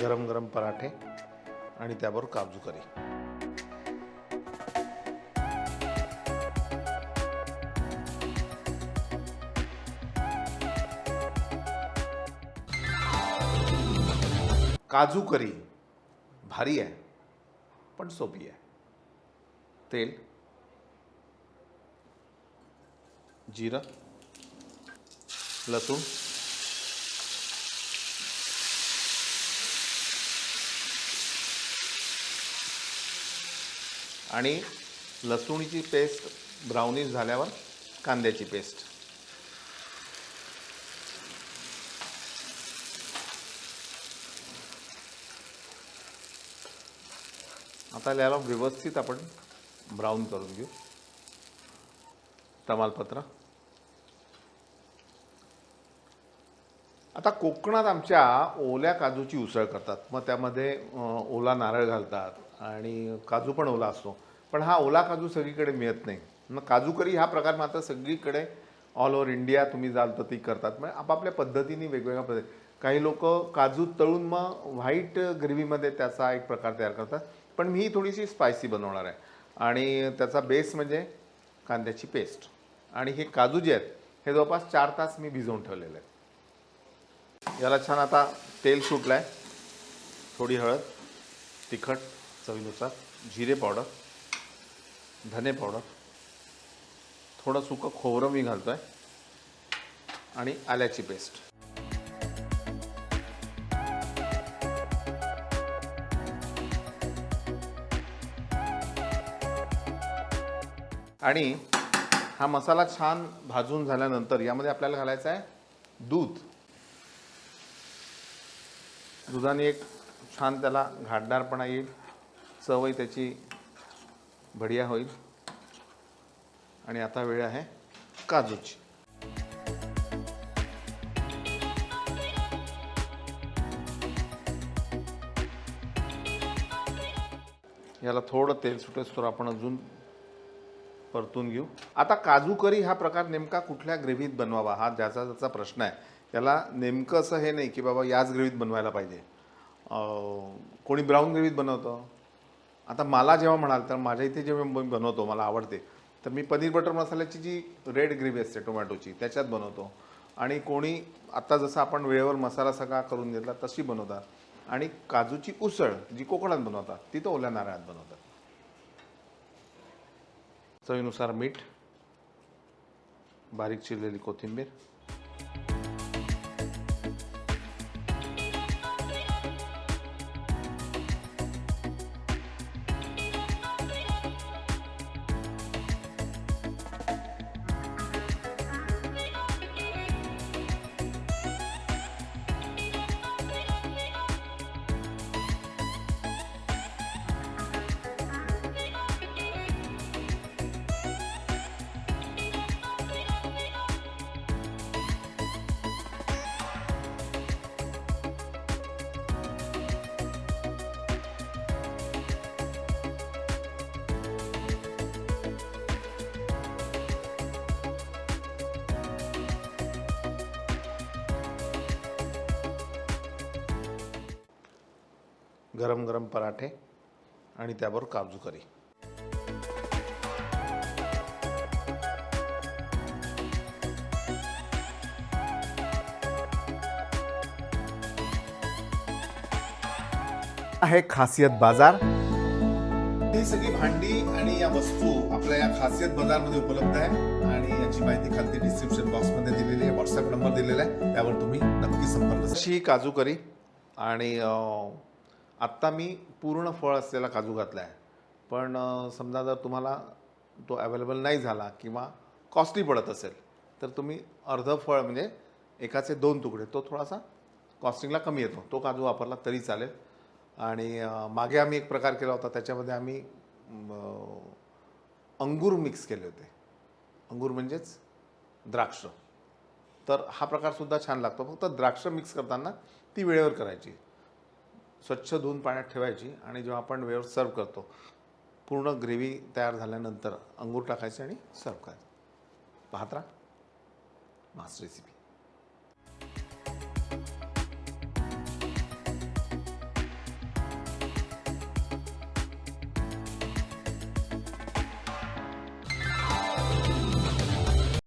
गरम गरम पराठे आणि त्याबरोबर काजू करी. काजू करी भारी आहे पण सोपी आहे. तेल जिरं लसूण. आणि लसूणीची पेस्ट ब्राउनिश झाल्यावर कांद्याची पेस्ट. आता याला व्यवस्थित आपण ब्राऊन करून घेऊ. तमालपत्र. आता कोकणात आमच्या ओल्या काजूची उसळ करतात. मग त्यामध्ये ओला नारळ घालतात आणि काजू पण ओला असतो. पण हा ओला काजू सगळीकडे मिळत नाही. मग काजू करी हा प्रकार मात्र सगळीकडे ऑल ओव्हर इंडिया तुम्ही जाल तर ती करतात. म्हणजे आपापल्या पद्धतीने वेगवेगळ्या पद्धती काही लोक काजू तळून मग व्हाईट ग्रेव्हीमध्ये त्याचा एक प्रकार तयार करतात. पण मी थोडीशी स्पायसी बनवणार आहे. आणि त्याचा बेस म्हणजे कांद्याची पेस्ट आणि हे काजू जे आहेत हे जवळपास चार तास मी भिजवून ठेवलेले आहेत. याला छान आता तेल सुटलं आहे थोडी हळद तिखट चवीनुसार जिरे पावडर धने पावडर थोडं सुकं खोबरं मी घालतो आहे आणि आल्याची पेस्ट. आणि हा मसाला छान भाजून झाल्यानंतर यामध्ये आपल्याला घालायचा आहे दूध. दुधाने एक छान त्याला घाटदारपणा येईल चवही त्याची बढिया होईल. आणि आता वेळ आहे काजूची. याला थोडं तेल सुटेस तर आपण अजून परतून घेऊ. आता काजू करी हा प्रकार नेमका कुठल्या ग्रेव्हीत बनवावा हा ज्याचा ज्याचा प्रश्न आहे. त्याला नेमकं असं हे नाही की बाबा याच ग्रेव्हीत बनवायला पाहिजे. कोणी ब्राऊन ग्रेव्हीत बनवतं. आता मला जेव्हा म्हणाल तर माझ्या इथे जेव्हा मी बनवतो मला आवडते तर मी पनीर बटर मसाल्याची जी रेड ग्रेव्ही असते टोमॅटोची त्याच्यात बनवतो. आणि कोणी आता जसं आपण वेळेवर मसाला सगळा करून घेतला तशी बनवतात. आणि काजूची उसळ जी कोकणात बनवतात ती तर ओल्या नारळात बनवतात. चवीनुसार मीठ बारीक चिरलेली कोथिंबीर गरम गरम पराठे आणि त्याबरोबर काजू करी. आहे खासियत बाजार. ही सगळी भांडी आणि या वस्तू आपल्या या खासियत बाजारमध्ये उपलब्ध आहे आणि याची माहिती खालती डिस्क्रिप्शन बॉक्समध्ये दिलेली आहे व्हॉट्सअप नंबर दिलेला आहे त्यावर तुम्ही नक्की संपर्क अशी काजू करी आणि आत्ता मी पूर्ण फळ असलेला काजू घातला आहे. पण समजा जर तुम्हाला तो अवेलेबल नाही झाला किंवा कॉस्टली पडत असेल तर तुम्ही अर्ध फळ म्हणजे एकाचे दोन तुकडे तो थोडासा कॉस्टिंगला कमी येतो. तो काजू वापरला तरी चालेल. आणि मागे आम्ही एक प्रकार केला होता त्याच्यामध्ये आम्ही अंगूर मिक्स केले होते. अंगूर म्हणजेच द्राक्ष. तर हा प्रकारसुद्धा छान लागतो. फक्त द्राक्ष मिक्स करताना ती वेळेवर करायची. स्वच्छ धुवून पाण्यात ठेवायची आणि जेव्हा आपण वेळेवर सर्व करतो पूर्ण ग्रेव्ही तयार झाल्यानंतर अंगूर टाकायचे आणि सर्व करायचं. पाहत राहा. Master recipe